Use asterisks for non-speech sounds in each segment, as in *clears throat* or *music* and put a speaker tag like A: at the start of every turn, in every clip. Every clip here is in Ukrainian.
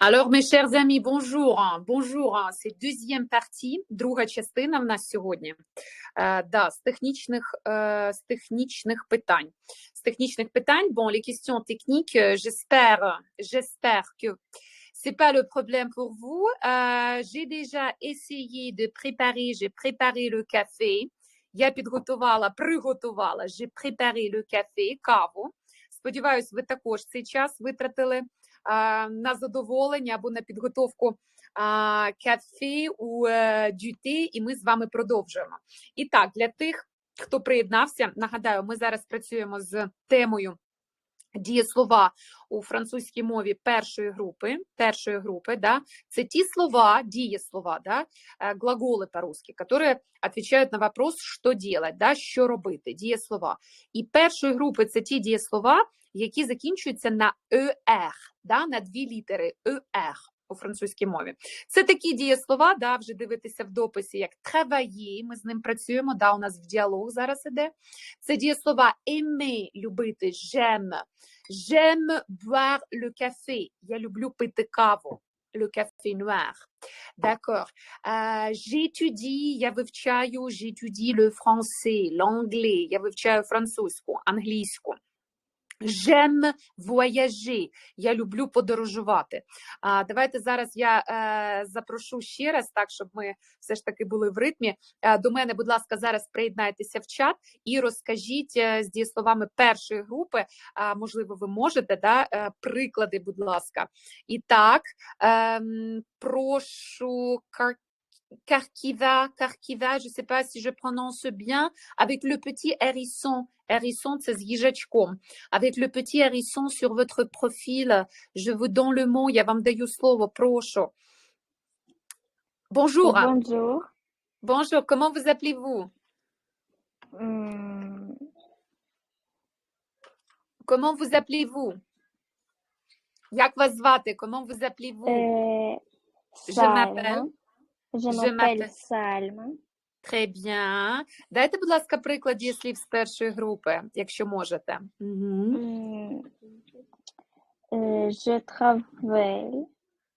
A: Alors, mes chers amis, bonjour. Bonjour. C'est deuxième partie, друга частина в нас сьогодні. Е, да, з технічних, е, з технічних питань. З технічних питань, bon, les questions techniques, euh, j'espère, j'espère que c'est pas le problème pour vous. Euh, j'ai déjà essayé de préparer, j'ai préparé le café. Я підготувала, приготувала, j'ai préparé le café, каву. Сподіваюсь, ви також цей час витратили на задоволення або на підготовку кафе у е, дюти, і ми з вами продовжуємо. І так, для тих, хто приєднався, нагадаю, ми зараз працюємо з темою. Дієслова у французькій мові першої групи, першої групи, да, це ті слова, дієслова, да, е, глаголи по-русски, які відповідають на вопрос, що делать, да, що робити, дієслова. І першої групи це ті дієслова, які закінчуються на «er», да, на дві літери «er» у французькій мові. Це такі дієслова, да, вже дивитися в дописі, як travailler, ми з ним працюємо, да, у нас в діалог зараз іде. Це дієслова aimer, любити, j'aime, j'aime boire le café, я люблю пити каву. Le café noir. D'accord. Euh, j'étudie, я вивчаю, j'étudie le français, l'anglais, я вивчаю французьку, англійську. J'aime voyager. Я люблю подорожувати. А, Давайте зараз я е, запрошу ще раз, так щоб ми все ж таки були в ритмі. Е, до мене, будь ласка, зараз приєднайтеся в чат і розкажіть е, з дієсловами першої групи. А, можливо, ви можете да, е, приклади, будь ласка. І так, е, прошу Karkiva, Karkiva, je ne sais pas si je prononce bien, avec le petit hérisson. Hérisson, c'est zjijachkom. Avec le petit hérisson sur votre profil, je vous donne le mot. Я вам даю слово, прошу. Bonjour.
B: Bonjour.
A: Bonjour, comment vous appelez-vous
B: Hum,
A: Comment vous appelez-vous Як вас звати? Comment vous appelez-vous
B: euh,
A: Je
B: Salma.
A: m'appelle.
B: Je m'appelle Salma.
A: Très bien. Дайте, будь ласка, приклад дієслів з першої групи, якщо можете.
B: Euh, je travaille.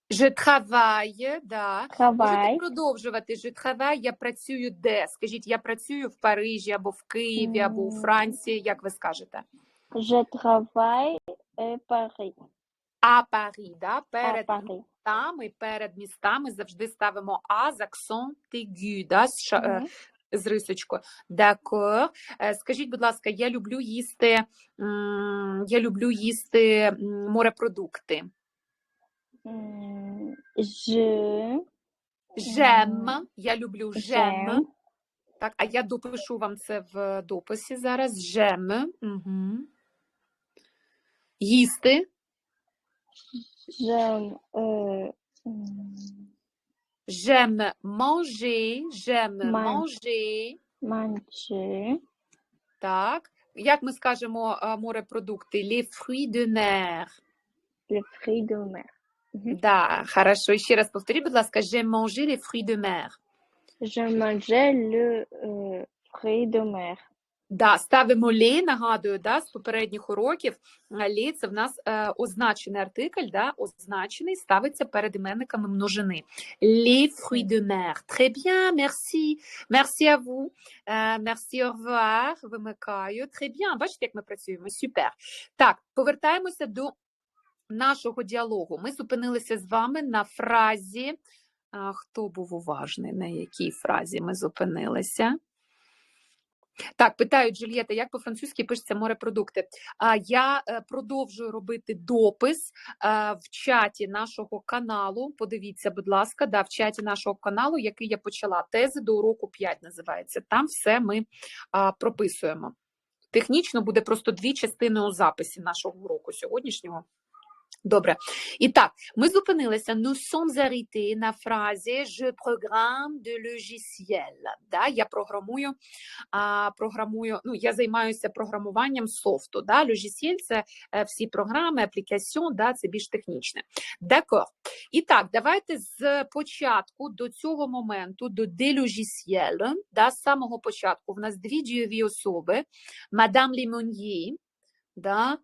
A: Je travaille, да. Можете
B: Travaille.
A: продовжувати. Je travaille, я працюю де? Скажіть, я працюю в Парижі, або в Києві, або у
B: М.
A: Франції, як ви скажете?
B: Je travaille à Paris.
A: А Парі, да?
B: À
A: Перед
B: Paris.
A: Містами, перед містами завжди ставимо а з aigu, да? з, е,
B: Мгм.
A: з рисочкою. D'accord. Е, Скажіть, будь ласка, я люблю їсти, я люблю їсти морепродукти.
B: Je
A: Жем, я люблю жем. Так, а я допишу вам це в дописі зараз. Жем. Угу. Їсти.
B: J'aime euh, hum,
A: J'aime manger. J'aime
B: Man-
A: manger.
B: manger
A: Так. Як ми скажемо а, морепродукти? Les fruits de mer.
B: le fruit de mer. Мгм.
A: Да, хорошо. Ще раз повторіть, будь ласка, j'aime manger les fruits de mer.
B: Je mangeais le euh, fruit de mer.
A: Да, ставимо лі, нагадую, да, з попередніх уроків. Лі це в нас е, означений артикль, да, означений, ставиться перед іменниками множини. Les fruits de mer. Très bien, merci. Merci à vous. Е, merci, au revoir. Вимикаю. Très bien. Бачите, як ми працюємо? Супер. Так, повертаємося до нашого діалогу. Ми зупинилися з вами на фразі. Хто був уважний, на якій фразі ми зупинилися? Так, питають Джульєта, як по-французьки пишеться морепродукти. А я е, продовжую робити допис е, в чаті нашого каналу. Подивіться, будь ласка, да, в чаті нашого каналу, який я почала. Тези до уроку 5 називається. Там все ми прописуємо. Технічно буде просто дві частини у записі нашого уроку сьогоднішнього. Добре. І так, ми зупинилися. Nous sommes arrêtés на фразі Je programme de logiciel. Да? Я програмую, а, програмую, ну, я займаюся програмуванням софту. Да? Logiciel – це е, всі програми, аплікаціон, да? це більш технічне. D'accord. І так, давайте з початку до цього моменту, до de logiciel, да? з самого початку, в нас дві дієві особи. Мадам Лімоньї, да?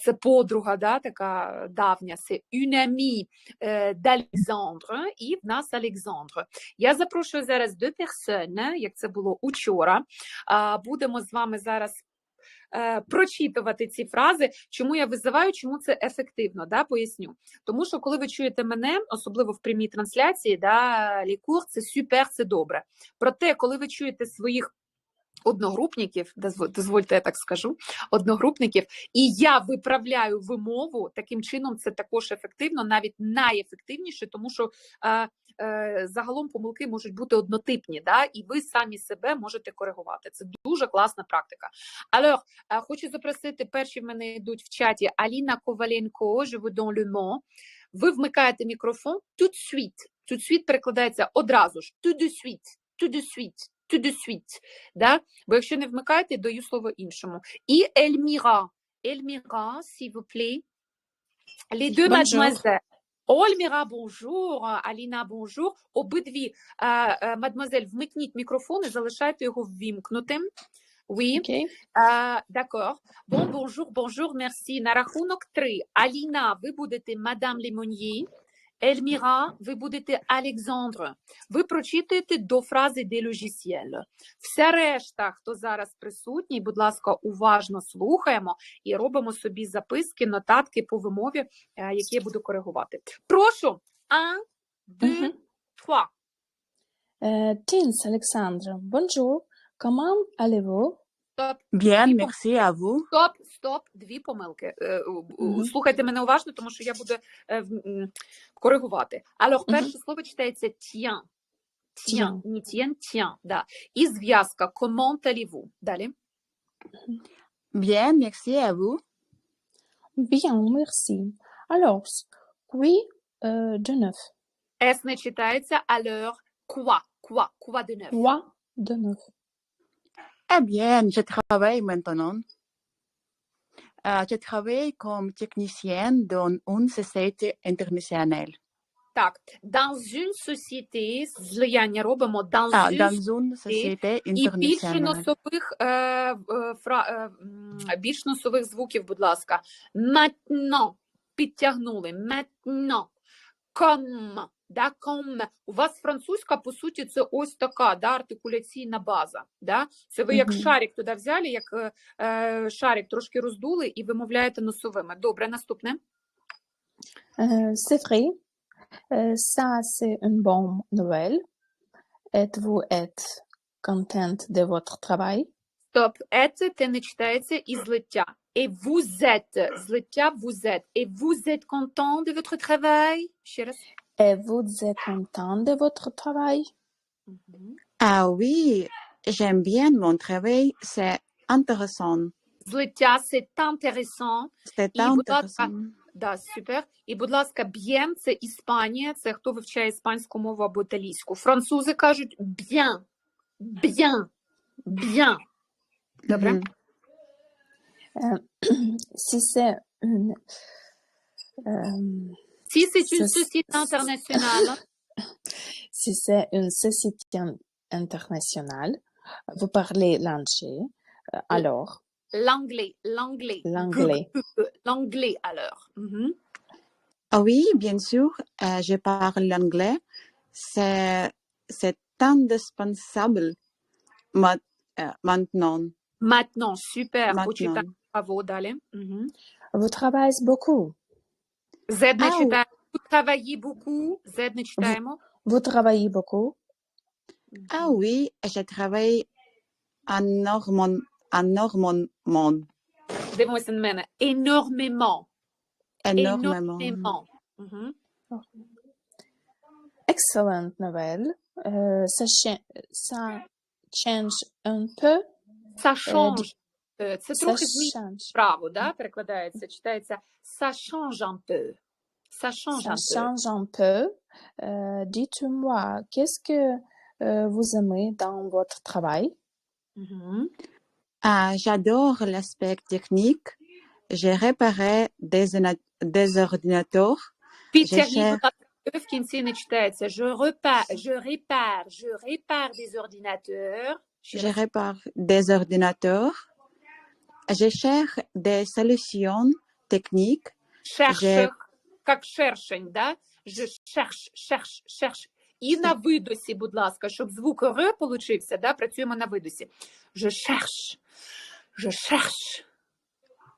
A: це подруга, да, така давня, це une amie е, d'Alexandre, і в нас Олександр. Я запрошую зараз до персони, як це було учора. Будемо з вами зараз е, прочитувати ці фрази. Чому я визиваю, чому це ефективно? Да, Поясню. Тому що коли ви чуєте мене, особливо в прямій трансляції, да, лікур, це супер, це добре. Проте, коли ви чуєте своїх одногрупників, дозвольте, я так скажу, одногрупників, і я виправляю вимову, таким чином це також ефективно, навіть найефективніше, тому що е, е, загалом помилки можуть бути однотипні, да, і ви самі себе можете коригувати. Це дуже класна практика. Alors, е, хочу запросити, перші в мене йдуть в чаті Аліна Коваленко, donne le mot. Ви вмикаєте мікрофон suite. Tout de suite перекладається одразу ж. Suite, tout de suite, tout de suite. Да? Бо якщо не вмикаєте, даю слово іншому. І Ельміра. Ельміра, s'il vous plaît. Les deux
C: Bonjour.
A: mademoiselles. Ольміра, бонжур, Аліна, бонжур. Обидві е, вмикніть мікрофон і залишайте його ввімкнутим. Oui.
C: Окей.
A: Е, D'accord. Bon, bonjour, bonjour, merci. На рахунок три. Аліна, ви будете мадам Лемоньє. Ельміра, ви будете Олександр. Ви прочитуєте до фрази «де logiciel». Вся решта, хто зараз присутній, будь ласка, уважно слухаємо і робимо собі записки, нотатки по вимові, е, які я буду коригувати. Прошу. Un, deux, trois.
C: Tins Alexandre, bonjour. Comment allez-vous?
A: Стоп.
D: Bien, merci à vous.
A: Стоп, стоп, дві помилки. Е. Слухайте мене уважно, тому що я буду е, коригувати. Alors, перше слово читається tien. Tien,
C: Tien.
A: не tien, tien, да. І зв'язка comment allez-vous. Далі.
D: Bien, merci à vous.
C: Bien, merci. Alors, oui, euh, de neuf.
A: S не читається, alors quoi, quoi, quoi de neuf.
C: Quoi de neuf?
D: Eh bien, je travaille maintenant. Euh, je travaille comme technicienne dans une société internationale.
A: Так, dans une société, злияння робимо, dans
D: Ah,
A: une
D: dans une société
A: І більше носових, е, е, фра, е, більш носових звуків, будь ласка. Maintenant. Підтягнули. Maintenant. Comme. Да, comme. У вас французька, по суті, це ось така да, артикуляційна база. Да? Це ви як шарик туди взяли, як е, е, шарик трошки роздули і вимовляєте носовими. Добре, наступне.
C: Euh, c'est vrai. Euh, ça, c'est une bonne nouvelle. Êtes-vous êtes contente de votre travail?
A: Стоп, ете те не читається і злиття. Et vous êtes, злиття vous êtes. Et vous êtes content de votre travail? Ще раз.
C: Et vous êtes content de votre travail?
A: Мгм.
D: Ah oui, j'aime bien mon travail. C'est intéressant.
A: Злиття c'est intéressant.
D: C'est
A: І, будь ласка,
D: intéressant.
A: Да, супер. І, будь ласка, bien – це Іспанія, це хто вивчає іспанську мову або італійську. Французи кажуть bien, bien, bien. Добре?
D: Mhm.
C: Euh, *clears throat* si c'est une... euh, *laughs*
A: Si c'est une société internationale.
C: si c'est une société internationale, vous parlez l'anglais, euh, alors?
A: L'anglais, l'anglais.
C: L'anglais. *laughs*
A: L'anglais, alors.
D: Ah oui, bien sûr, euh, je parle l'anglais. C'est, indispensable euh, maintenant.
A: Maintenant, super.
D: Maintenant.
A: Vous,
C: Vous travaillez beaucoup.
A: читаємо. Vous travaillez beaucoup. Z не читаємо.
C: Vous travaillez beaucoup.
D: Ah oui, je travaille énormément, énormément,
A: Дивимося на мене. Énormément.
D: énormément.
A: Énormément. Мгм.
C: Excellente nouvelle. Euh, ça, cha- ça change un peu.
A: Ça change. Е, Це
C: Ça
A: трохи змінює
C: change.
A: справу, да, перекладається, читається ça change un peu. Ça change un peu.
C: Euh, Dites-moi, qu'est-ce que euh, vous aimez dans votre travail?
D: Ah, J'adore l'aspect technique. J'ai réparé des, des ordinateurs.
A: Je, repars, je répare, je des ordinateurs.
D: Je, répare des ordinateurs. Je cherche des solutions techniques.
A: як шершень, да? Je cherche, cherche, cherche. І на видосі, будь ласка, щоб звук Р получився, да? працюємо на видосі. Je cherche, je cherche.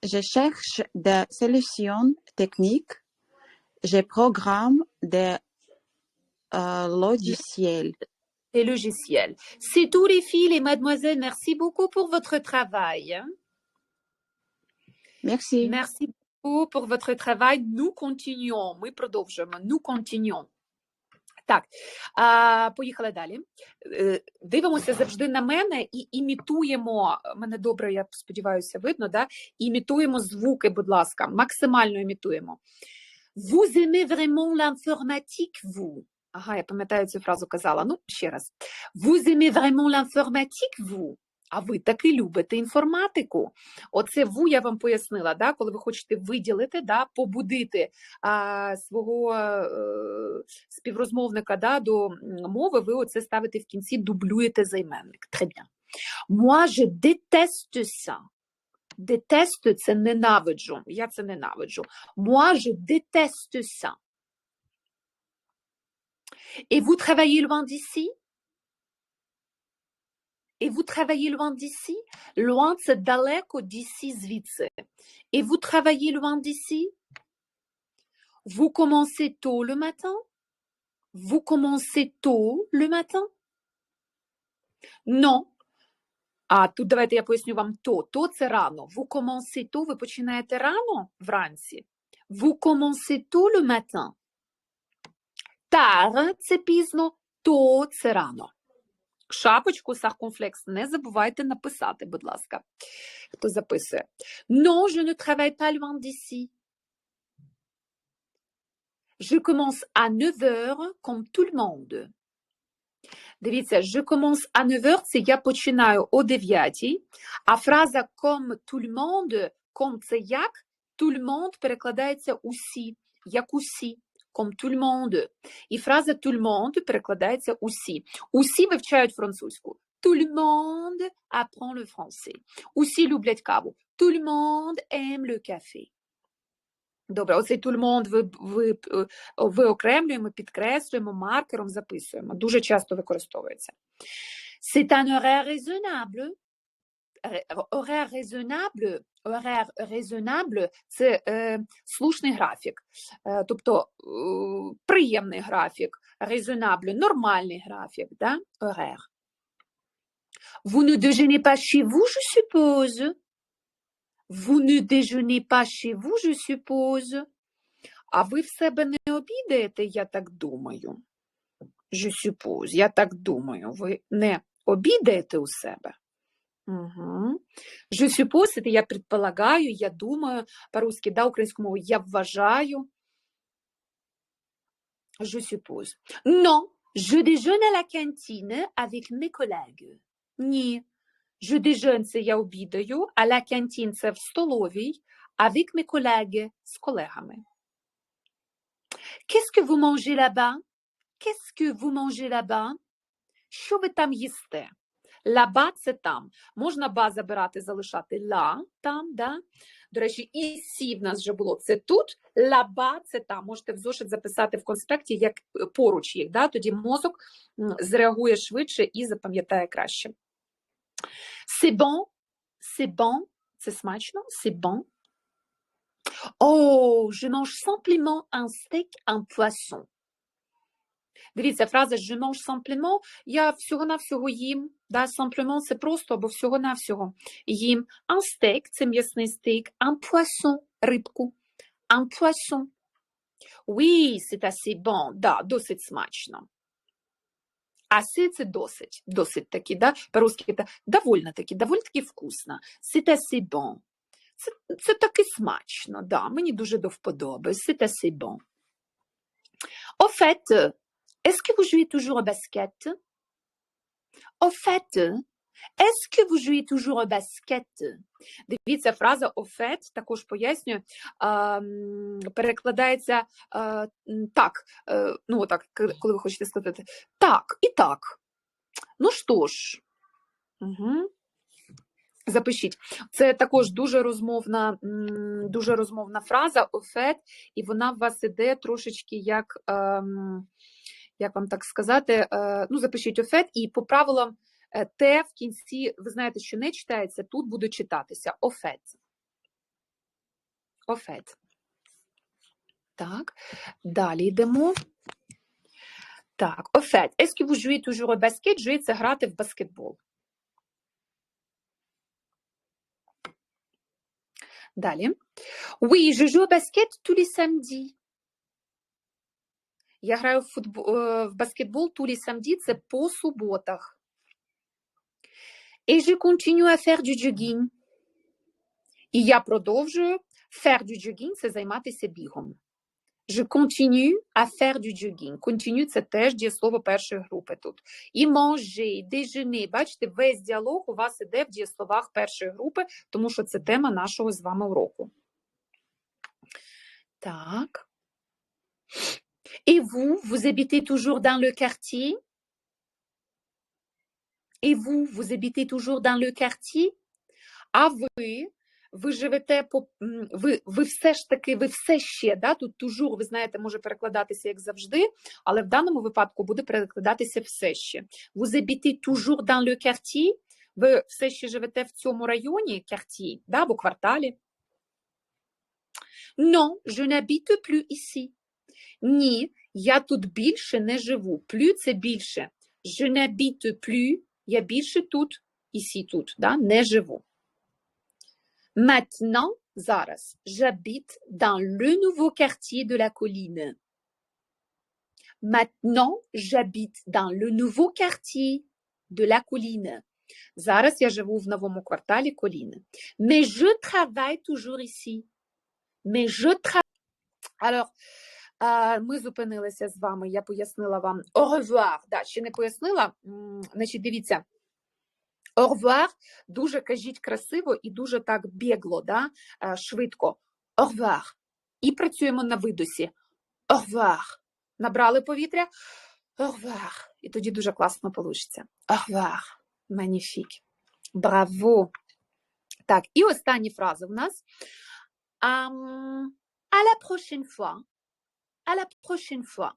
D: Je cherche des solutions techniques. Je programme des euh, logiciels.
A: Et logiciels. C'est tout les filles et mademoiselles, merci beaucoup pour votre travail. hein.
D: Merci.
A: Merci beaucoup pour votre travail. Nous continuons. Ми продовжуємо. Nous continuons. Так, а, поїхали далі. Е, Дивимося завжди на мене і імітуємо. Мене добре, я сподіваюся, видно, да? Імітуємо звуки, будь ласка, максимально імітуємо. Vous aimez vraiment l'informatique, vous? Ага, я пам'ятаю цю фразу казала. Ну, ще раз. Vous aimez vraiment l'informatique, vous? А ви таки любите інформатику? Оце ву я вам пояснила, да? коли ви хочете виділити, да? побудити а, свого е, співрозмовника да, до мови, ви оце ставите в кінці, дублюєте займенник. Très bien. Moi, je déteste ça. Déteste – це ненавиджу. Я це ненавиджу. Moi, je déteste ça. Et vous travaillez loin d'ici? Et vous travaillez loin d'ici? Loin – це далеко, d'ici – звідси. Et vous travaillez loin d'ici? Vous commencez tôt le matin? Vous commencez tôt le matin? Non. А тут давайте я поясню вам то. То це рано. Vous commencez tôt, ви починаєте рано вранці. Vous commencez tôt le matin. Tard – це пізно, то це рано. Шапочку сарконфлекс не забувайте написати, будь ласка. Хто записує? Non, je ne travaille pas loin d'ici. Je commence à 9 heures comme tout le monde. Дивіться, je commence à 9 heures, це я починаю о 9, а фраза comme tout le monde, comme це як, tout le monde перекладається усі, як усі, comme tout le monde. І фраза tout le monde перекладається усі. Усі вивчають французьку. Tout le monde apprend le français. Усі люблять каву. Tout le monde aime le café. Добре, оцей tout le monde ви, ви, е, виокремлюємо, підкреслюємо, маркером записуємо. Дуже часто використовується. C'est un horaire raisonnable. Horaire raisonnable – це е, слушний графік, е, тобто е, приємний графік, raisonnable – нормальний графік. Vous ne déjeunez pas chez vous, je suppose? Vous ne déjeunez pas chez vous, je suppose? А ви в себе не обідаєте, я так думаю. Je suppose, я так думаю. Ви не обідаєте у себе? Угу. Je suppose, це я предполагаю, я думаю, по-русски, да, українською мовою, я вважаю. Je suppose. Non, je déjeune à la cantine avec mes collègues. Ні. Je déjeune – це я обідаю, а la cantine – це в столовій, avec mes collègues – з колегами. Qu'est-ce que vous mangez là-bas? Qu'est-ce que vous mangez là-bas? Що ви там їсте? Лаба це там. Можна ба забирати, залишати ла там, да? До речі, і сі в нас вже було. Це тут, лаба це там. Можете в зошит записати в конспекті, як е, поруч їх, да? тоді мозок зреагує швидше і запам'ятає краще. C'est bon, це смачно, bon. Oh, je mange simplement un steak, un poisson. Дивіться, фраза je mange simplement, я всього-навсього їм. Да, simplement – це просто або всього-навсього їм. Un steak – це м'ясний стейк, un poisson – рибку, un poisson. Oui, c'est assez bon, да, досить смачно. Assez – це досить, досить таки, да, по-русски це довольно таки, доволі таки вкусно. C'est assez bon. Це, це таки смачно, да, мені дуже до вподоби. C'est assez bon. Au fait, est-ce que vous jouez toujours au basket? Au fait, est-ce que vous jouez toujours au basket? Дивіться, фраза fait, також пояснюю, перекладається а, так, е, ну отак, к- коли ви хочете сказати так і так. Ну що ж, угу. Запишіть. Це також дуже розмовна, дуже розмовна фраза офет, і вона в вас іде трошечки як, ем, як вам так сказати, е, ну, запишіть офет, і по правилам е, те в кінці, ви знаєте, що не читається, тут буде читатися офет. Офет. Так, далі йдемо. Так, офет. Est-ce que vous jouez toujours це грати в баскетбол. Далі. Oui, je joue au basket tous les samedis. Я граю в, футбол, в баскетбол tous les це по суботах. Et je continue à faire du jogging. І я продовжую faire du jogging – це займатися бігом. Je continue à faire du jogging. Continue – це теж дієслово першої групи тут. І manger, déjeuner. Бачите, весь діалог у вас іде в дієсловах першої групи, тому що це тема нашого з вами уроку. Так. Et vous, vous habitez toujours dans le quartier? Et vous, vous habitez toujours dans le quartier? А ви, ви живете по ви, ви все ж таки, ви все ще, да, тут тужур, ви знаєте, може перекладатися як завжди, але в даному випадку буде перекладатися все ще. Vous habitez toujours dans le quartier? Ви все ще живете в цьому районі, quartier, да, або кварталі? Non, je n'habite plus ici. Ні, я тут більше не живу. Plus – це більше. Je n'habite plus, я більше тут, ici тут, да, не живу. Maintenant, зараз, j'habite dans le nouveau quartier de la colline. Maintenant, j'habite dans le nouveau quartier de la colline. Зараз я живу в новому кварталі коліни. Mais je travaille toujours ici. Mais je travaille. Alors, а, ми зупинилися з вами, я пояснила вам au. Да, ще не пояснила. Значить, дивіться. Au дуже кажіть красиво і дуже так бігло, да? швидко. Au. І працюємо на видосі. Au. Набрали повітря. Au. І тоді дуже класно вийде. Au revoir. Magnifique. Браво. Так, і останні фрази в нас. Ам, à la prochaine fois. À la prochaine fois.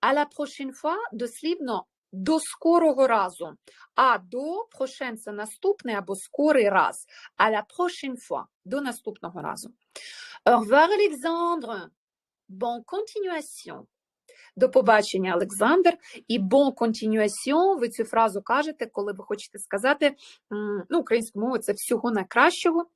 A: À la prochaine fois дослівно до скорого разу. А до prochaine – це наступний або скорий раз. À la prochaine fois. До наступного разу. Au revoir, Alexandre. Bonne continuation. До побачення, Олександр. І bon continuation, ви цю фразу кажете, коли ви хочете сказати, ну, українською мовою це всього найкращого.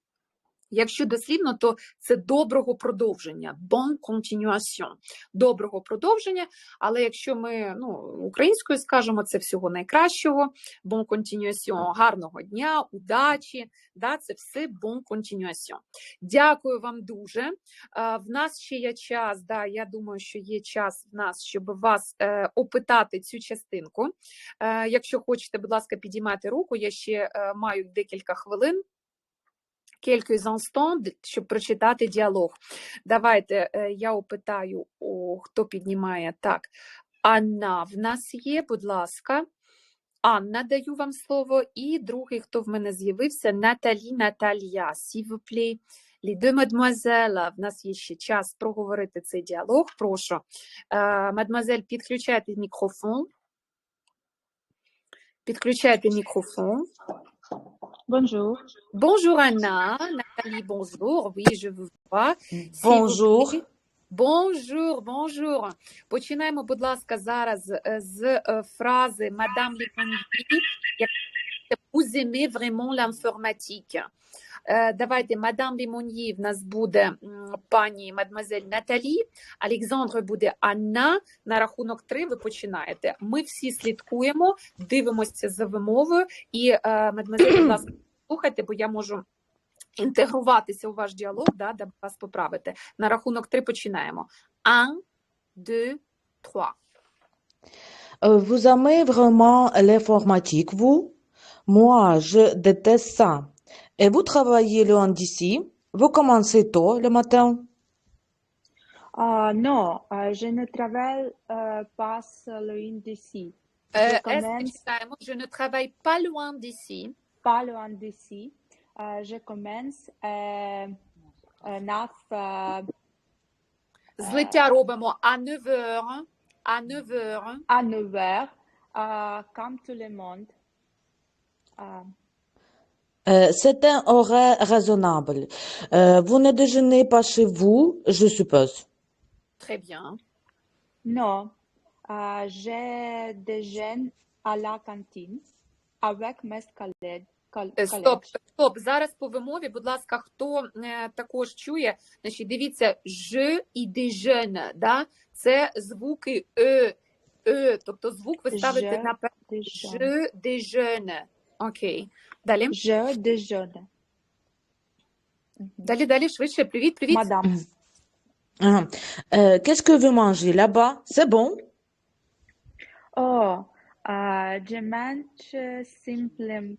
A: Якщо дослівно, то це доброго продовження, bon continuation, доброго продовження. Але якщо ми ну, українською скажемо, це всього найкращого, bon continuation, гарного дня, удачі, да, це все bon continuation. Дякую вам дуже. В нас ще є час, да, я думаю, що є час в нас, щоб вас е, опитати цю частинку. Е, якщо хочете, будь ласка, підіймайте руку, я ще е, маю декілька хвилин quelques instants, щоб прочитати діалог. Давайте е, я опитаю, о, хто піднімає. Так, Анна в нас є, будь ласка. Анна, даю вам слово. І другий, хто в мене з'явився, Наталі Наталія. Les deux mademoiselles, в нас є ще час проговорити цей діалог. Прошу. Е, Мадемуазель, підключайте мікрофон. Підключайте мікрофон.
B: Bonjour.
A: Bonjour Anna, Nathalie, bonjour. Oui, je vous vois. S'il vous
E: Bonjour.
A: plaît. Bonjour, bonjour. Починаємо, будь ласка, зараз е, з е, фрази Madame Leconduit, як vous aimez vraiment l'informatique. Е, Давайте, Мадам Лімоньї в нас буде м, пані мадемуазель Наталі, Олександр буде Анна. На рахунок три ви починаєте. Ми всі слідкуємо, дивимося за вимовою. І е, мадемуазель, будь ласка, слухайте, бо я можу інтегруватися у ваш діалог, да, де вас поправити. На рахунок три починаємо. Un, deux, trois.
E: Vous aimez vraiment l'informatique, vous? Moi, je déteste ça. Et vous travaillez loin d'ici? Vous commencez tôt le matin?
B: Ah non, euh, je ne travaille euh, pas loin d'ici.
A: Е,
B: Je
A: С
B: commence
A: читаємо. Je ne travaille pas loin d'ici.
B: pas loin d'ici. euh, je commence euh, euh, 9 euh,
A: Злиття робимо à 9 heures. À 9 heures.
B: à 9 heures, euh, comme tout le monde. Euh,
E: Euh, c'est un horaire raisonnable. Euh, vous ne déjeunez pas chez vous, je suppose.
A: Très bien.
B: non, euh, je déjeune à la cantine avec mes collègues. col-
A: Е, Стоп, стоп. Зараз по вимові, будь ласка, хто е, також чує, значить, дивіться, ж і déjeune, да? це звуки е, е, тобто звук ви ставите
B: Je
A: на пер- ж déjeune. Окей. Далі.
B: Je déjeune.
A: Далі, далі, швидше. Привіт, привіт.
B: Madame.
E: Ah. Euh, qu'est-ce que vous mangez là-bas? C'est bon?
B: Oh, euh, je mange simplement,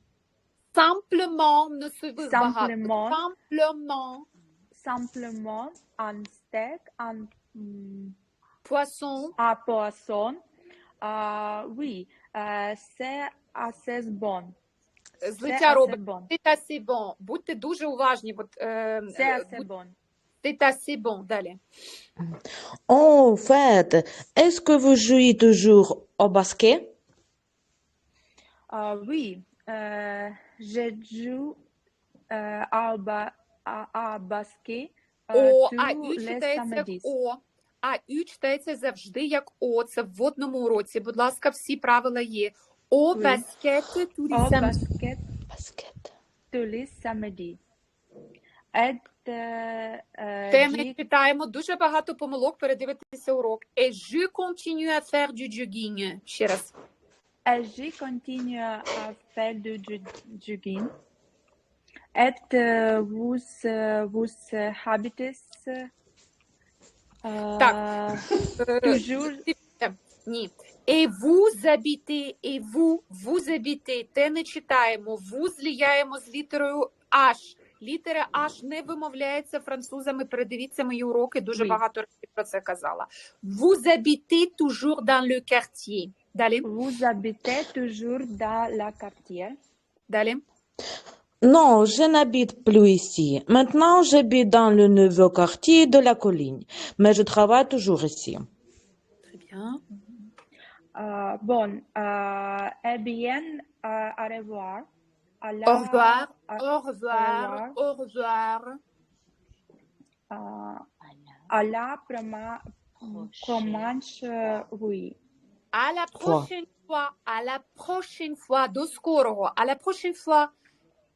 A: Simplement, не сиви багато.
B: Simplement.
A: Simplement.
B: simplement un steak, un mm,
A: Poisson.
B: un poisson. Euh, oui, euh, c'est assez bon.
A: Злиття робить. assez bon. Будьте дуже уважні. От, е, е,
B: bon.
A: C'est assez bon. Далі.
E: En fait, est-ce que vous jouez toujours au basket?
B: Euh, oui, euh, je joue euh, à, ba- à, à basket euh,
A: О, а
B: tous
A: ю
B: les
A: читається як
B: samedis.
A: О. А ю читається завжди як О. Це в водному уроці. Будь ласка, всі правила є. О
B: Oui.
A: баскет турі
B: Au
A: сам-
B: basket
E: Basket.
B: tous les samedis. Et euh, euh,
A: Те ми
B: j'ai
A: читаємо дуже багато помилок. Передивитися урок. Et je continue à faire du jogging. Ще раз.
B: Et je continue à faire du ju- jogging. Et euh, vous, euh, vous euh, habitez euh,
A: Е,
B: toujours
A: Ні. Et vous habitez, et vous, vous habitez. Те не читаємо. Ву зліяємо з літерою H. Літера H не вимовляється французами. Передивіться мої уроки. Дуже
B: Oui.
A: багато разів про це казала. Vous habitez toujours dans le quartier. Далі.
B: vous habitez toujours dans la quartier.
A: Далі.
E: Non, je n'habite plus ici. Maintenant, j'habite dans le nouveau quartier de la colline, mais je travaille toujours ici.
A: Très bien.
B: Euh, bon, euh, eh bien, euh, au revoir. À la,
A: Au revoir.
B: à-
A: Au revoir.
B: revoir.
A: Au revoir.
B: euh, à la proma- promanche, euh, oui.
A: À la prochaine fois. À la prochaine fois. До скорого. À la prochaine fois.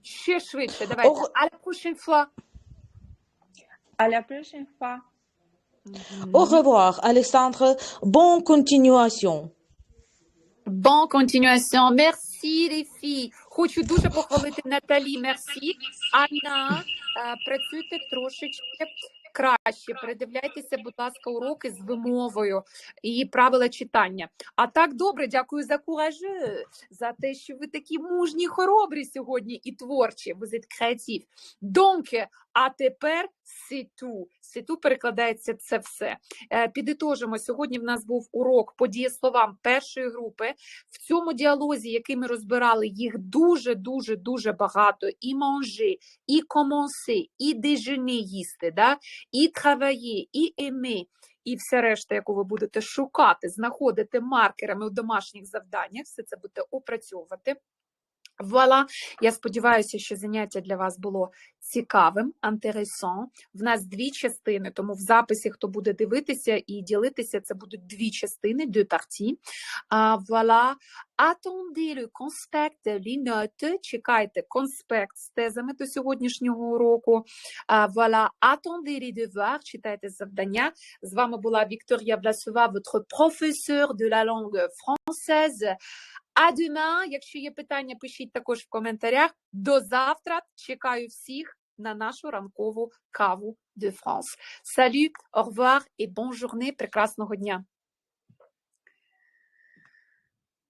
A: Ще швидше. Давайте.
E: Au re-
A: À la prochaine fois.
B: À la prochaine fois.
E: Au revoir, Alexandre. Bonne continuation.
A: Bon continuation. Merci, les filles. Хочу дуже похвалити Наталі. Мерсі. Анна, е, працюйте трошечки краще. Передивляйтеся, будь ласка, уроки з вимовою і правила читання. А так добре, дякую за куражу, за те, що ви такі мужні, хоробрі сьогодні і творчі. Ви êtes. Donc, а тепер. C'est tout перекладається це все. Е, Підітожимо. Сьогодні в нас був урок по дієсловам першої групи. В цьому діалозі, який ми розбирали, їх дуже, дуже, багато. І manger, і commencer, і déjeuner їсти, да? і travailler, і aimer, і все решта, яку ви будете шукати, знаходити маркерами у домашніх завданнях, все це будете опрацьовувати. Вуаля, я сподіваюся, що заняття для вас було цікавим, інтересон. В нас дві частини, тому в записі, хто буде дивитися і ділитися, це будуть дві частини, deux parties. Voilà. Attendez le conspect. Чекайте конспект з тезами до сьогоднішнього уроку. А, Voilà. Attendez. Читайте завдання. З вами була Вікторія Власова, votre professeur de la langue française. А demain, якщо є питання, пишіть також в коментарях. До завтра. Чекаю всіх на нашу ранкову каву де Франс. Салют, au revoir бон journée. Прекрасного дня.